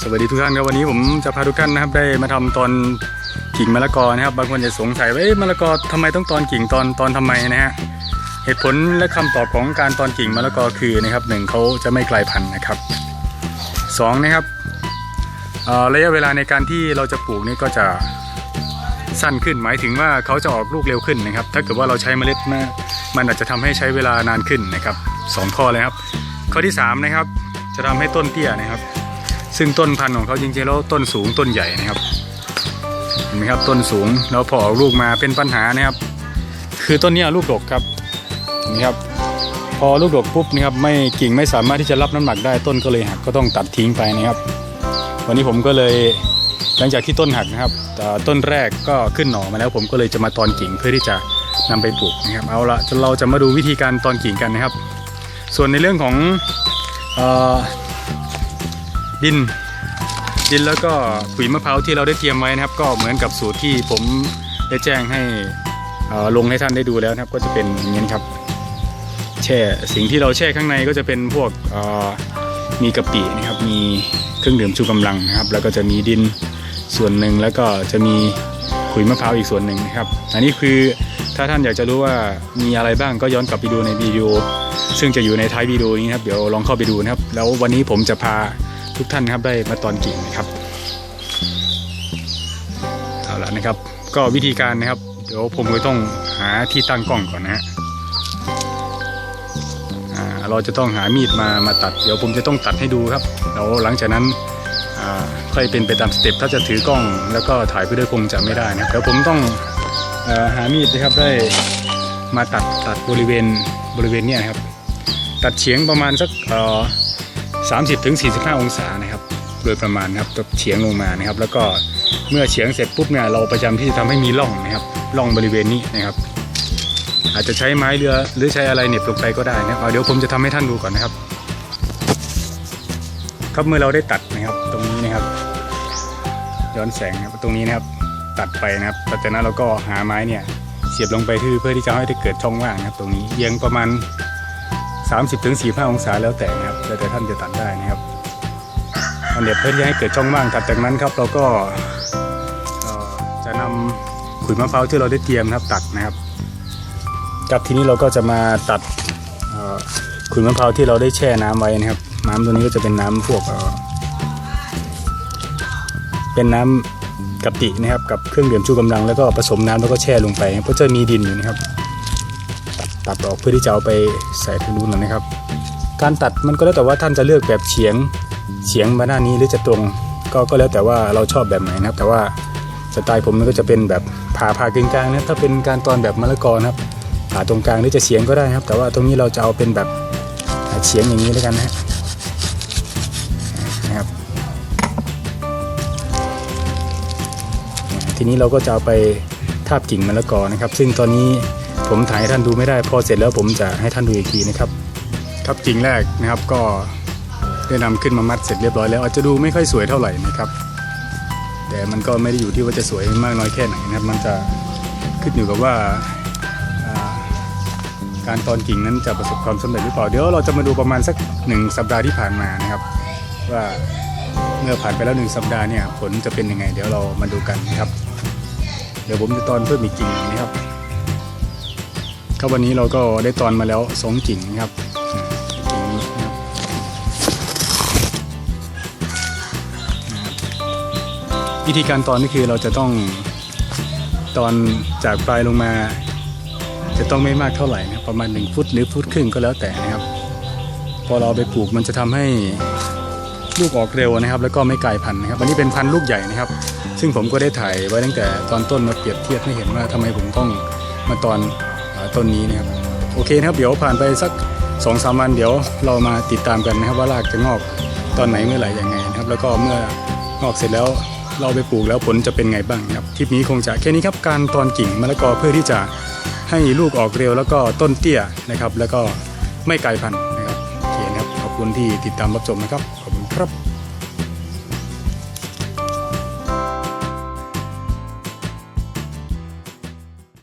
สวัสดีทุกท่านครับวันนี้ผมจะพาทุกท่านนะครับได้มาทำตอนกิ่งมะละกอนะครับ บางคนจะสงสัยว่าเอ๊ะมะละกอทำไมต้องตอนกิ่งตอนตอนทำไมนะฮะเหตุผลและคำตอบของการตอนกิ่งมะละกอคือนะครับหนึ่งเขาจะไม่กลายพันธุ์นะครับสองนะครับระยะเวลาในการที่เราจะปลูกนี่ก็จะสั้นขึ้นหมายถึงว่าเขาจะออกลูกเร็วขึ้นนะครับ ถ้าเกิดว่าเราใช้เมล็ดมามันอาจจะทำให้ใช้เวลานานขึ้นนะครับสองข้อเลยครับ ข้อที่สามนะครับจะทำให้ต้นเตี้ยนะครับ ซึ่งต้นพันธุ์ของเขาจริงๆแล้วต้นสูงต้นใหญ่นะครับเห็นไหมครับต้นสูงแล้วพอออกลูกมาเป็นปัญหานะครับ คือต้นนี้ลูกดกครับเห็นไหมครับ พอลูกดกปุ๊บนะครับไม่กิ่งไม่สามารถที่จะรับน้ำหนักได้ต้นก็เลยหักก็ต้องตัดทิ้งไปนะครับ วันนี้ผมก็เลยหลังจากที่ต้นหักนะครับต้นแรกก็ขึ้นหน่อมาแล้ว ผมก็เลยจะมาตอนกิ่งเพื่อที่จะนำไปปลูกนะครับเอาละเราจะมาดูวิธีการตอนกิ่งกันนะครับ ส่วนในเรื่องของ ดิน ดินแล้วก็ปุ๋ยมะพร้าวที่เราได้เตรียมไว้นะครับ ก็เหมือนกับสูตรที่ผมได้แจ้งให้ลงให้ท่านได้ดูแล้วนะครับ ก็จะเป็นอย่างนี้นครับ แช่สิ่งที่เราแช่ข้างในก็จะเป็นพวกมีกะปินะครับ มีเครื่องดื่มชูกำลังนะครับ แล้วก็จะมีดินส่วนหนึ่งแล้วก็จะมีขุยมะพร้าวอีกส่วนหนึ่งนะครับ อันนี้คือถ้าท่านอยากจะรู้ว่ามีอะไรบ้างก็ย้อนกลับไปดูในวิดีโอ ซึ่งจะอยู่ในท้ายวิดีโอนี้นะครับ เดี๋ยวลองเข้าไปดูนะครับ แล้ววันนี้ผมจะพา ทุกท่านครับได้มาตอนกิ่งนะครับเอาละนะครับ ก็วิธีการนะครับ เดี๋ยวผมก็ต้องหาที่ตั้งกล้องก่อนนะฮะเราจะต้องหามีดมามาตัด เดี๋ยวผมจะต้องตัดให้ดูครับแล้วหลังจากนั้นค่อยเป็นไปตามสเต็ปถ้าจะถือกล้องแล้วก็ถ่ายไปด้วยคงจะไม่ได้นะเดี๋ยวผมต้องอหามีดนะครับได้มาตัดตัดบริเวณบริเวณเนี้ยนะครับ ตัดเฉียงประมาณสัก 30ถึง45 องศานะครับ โดยประมาณครับเฉียงลงมานะครับ แล้วก็เมื่อเฉียงเสร็จปุ๊บเนี่ยเราประจำที่จะทำให้มีร่องนะครับร่องบริเวณนี้นะครับ อาจจะใช้ไม้เรือหรือใช้อะไรเน็บลงไปก็ได้นะครับเอาเดี๋ยวผมจะทำให้ท่านดูก่อนนะครับ ครับเมื่อเราได้ตัดนะครับตรงนี้นะครับ ย้อนแสงนะครับตรงนี้นะครับตัดไปนะครับแต่จากนั้นเราก็หาไม้เนี่ยเสียบลงไปที่เพื่อที่จะให้ได้เกิดช่องว่างนะครับ ตรงนี้เอียงประมาณ 30ถึง45 องศาแล้วแต่นะครับแล้วแต่ท่านจะตัดได้นะครับเอาเน็บเพื่อที่ให้เกิดช่องว่างถัดจากนั้นครับ เราก็จะนำขุยมะพร้าวที่เราได้เตรียมนะครับตัดนะครับกับทีนี้เราก็จะมาตัดขุยมะพร้าวที่เราได้แช่น้ำไว้นะครับ น้ำตัวนี้ก็จะเป็นน้ำพวกเป็นน้ำกะปินะครับกับเครื่องดื่มชูกำลังแล้วก็ผสมน้ำแล้วก็แช่ลงไปเพราะจะมีดินอยู่นะครับ ตัดออกเพื่อที่จะเอาไปใส่ที่นู้นนะครับ การตัดมันก็แล้วแต่ว่าท่านจะเลือกแบบเฉียงเฉียงมาด้านี้หรือจะตรงก็ก็แล้วแต่ว่าเราชอบแบบไหนนะครับ แต่ว่าสไตล์ผมมันก็จะเป็นแบบผ่าผ่ากึ่งกลางนะถ้าเป็นการตอนแบบมะละกอนะครับผ่าตรงกลางหรือจะเฉียงก็ได้นะครับ แต่ว่าตรงนี้เราจะเอาเป็นแบบเฉียงอย่างนี้แล้วกันนะฮะนะครับ ทีนี้เราก็จะเอาไปทาบกิ่งมะละกอนะครับ ซึ่งตอนนี้ ผมถ่ายให้ท่านดูไม่ได้ พอเสร็จแล้วผมจะให้ท่านดูอีกทีนะครับ ครับกิ่งแรกนะครับก็ได้นำขึ้นมามัดเสร็จเรียบร้อยแล้ว อาจจะดูไม่ค่อยสวยเท่าไหร่นะครับ แต่มันก็ไม่ได้อยู่ที่ว่าจะสวยมากน้อยแค่ไหนนะครับ มันจะขึ้นอยู่กับว่าการตอนกิ่งนั้นจะประสบความสำเร็จหรือเปล่าเดี๋ยวเราจะมาดูประมาณสักหนึ่งสัปดาห์ที่ผ่านมานะครับ ว่าเมื่อผ่านไปแล้วหนึ่งสัปดาห์เนี่ยผลจะเป็นยังไง เดี๋ยวเรามาดูกันนะครับ เดี๋ยวผมจะตอนเพิ่มอีกกิ่งนะครับ ครับวันนี้เราก็ได้ตอนมาแล้วสองกิ่งครับวิธีการตอนก็คือเราจะต้องตอนจากปลายลงมา จะต้องไม่มากเท่าไหร่นะประมาณ 1 ฟุตหรือฟุตครึ่งก็แล้วแต่นะครับ พอเราไปปลูกมันจะทำให้ลูกออกเร็วนะครับ แล้วก็ไม่กลายพันธุ์นะครับอันนี้เป็นพันธุ์ลูกใหญ่นะครับ ซึ่งผมก็ได้ถ่ายไว้ตั้งแต่ตอนต้นมาเปรียบเทียบให้เห็นว่าทำไมผมต้องมาตอน ต้นนี้นะครับโอเคนะครับเดี๋ยวผ่านไปสัก2อสวันเดี๋ยวเรามาติดตามกันนะครับ ว่ารากจะงอกตอนไหนเมื่อไหร่ยังไงนะครับ แล้วก็เมื่องอกเสร็จแล้วเราไปปลูกแล้วผลจะเป็นไงบ้างครับคลิปนี้คงจะแค่นี้ครับการตอนกิ่งมะละกอเพื่อที่จะให้ลูกออกเร็วแล้วก็ต้นเตี้ยนะครับ แล้วก็ไม่ไกลพันธุ์นะครับโอเคนะครับขอบคุณที่ติดตามรับชมนะครับขอบคุณครับ